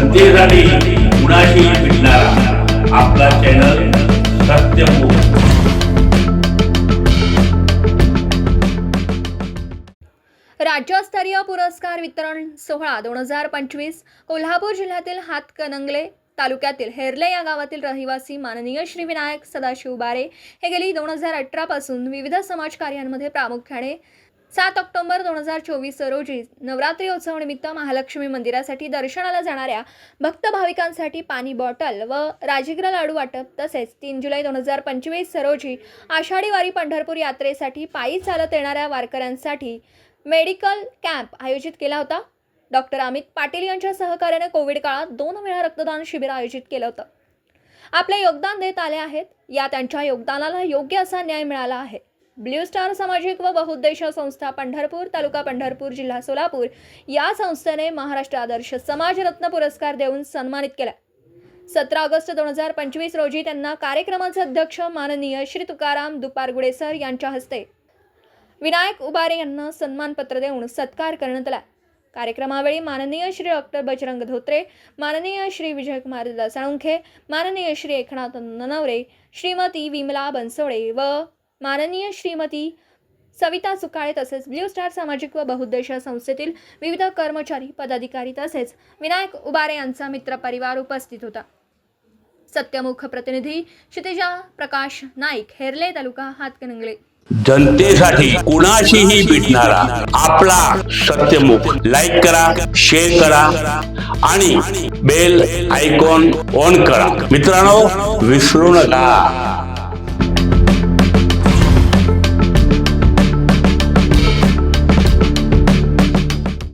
जनतेसाठी कुणाशी भेटणारा. आपला चॅनल सत्यमुख राज्यस्तरीय पुरस्कार वितरण सोहळा दोन हजार पंचवीस कोल्हापूर जिल्ह्यातील हातकणंगले तालुक्यातील हेरले या गावातील रहिवासी माननीय श्री विनायक सदाशिव बारे हे गेली दोन हजार अठरापासून विविध समाजकार्यांमध्ये प्रामुख्याने सात ऑक्टोबर दोन हजार चोवीस रोजी नवरात्री उत्सवानिमित्त महालक्ष्मी मंदिरासाठी दर्शनाला जाणाऱ्या भक्त भाविकांसाठी पाणी बॉटल व राजगिरा लाडू वाटप तसेच तीन जुलै दोन हजार पंचवीस रोजी आषाढी वारी पंढरपूर यात्रेसाठी पायी चालत येणाऱ्या वारकऱ्यांसाठी मेडिकल कॅम्प आयोजित केला होता. डॉक्टर अमित पाटील यांच्या सहकार्याने कोविड काळात दोन वेळा रक्तदान शिबिर आयोजित केलं होतं. आपले योगदान देत आले आहेत. या त्यांच्या योगदानाला योग्य असा न्याय मिळाला आहे. ब्ल्यू स्टार सामाजिक व बहुउद्देशीय संस्था पंढरपूर तालुका पंढरपूर जिल्हा सोलापूर या संस्थेने महाराष्ट्र आदर्श समाजरत्न पुरस्कार देऊन सन्मानित केला. सतरा ऑगस्ट दोन हजार पंचवीस रोजी त्यांना कार्यक्रमाचे अध्यक्ष माननीय श्री तुकाराम दुपारगुडे सर यांच्या हस्ते विनायक उबारे यांना सन्मानपत्र देऊन सत्कार करण्यात आला. कार्यक्रमावेळी माननीय श्री डॉक्टर बजरंग धोत्रे माननीय श्री विजयकुमार साळुंखे माननीय श्री एकनाथ ननवरे श्रीमती विमला बनसोडे व माननीय श्रीमती सविता सुकाळे तसेच ब्ल्यू स्टार सामाजिक व बहुउद्देशीय संस्थेतील विविध कर्मचारी पदाधिकारी तसेच विनायक उबारे यांचा मित्रपरिवार उपस्थित होता. सत्यमुख प्रतिनिधी क्षितिजा प्रकाश नाईक हेरले तालुका हातकणंगले. जनतेसाठी कुणाशीही भेटणारा आपला सत्यमुख लाईक करा शेअर करा आणि बेल आयकॉन ऑन करा. मित्रांनो विसरू नका.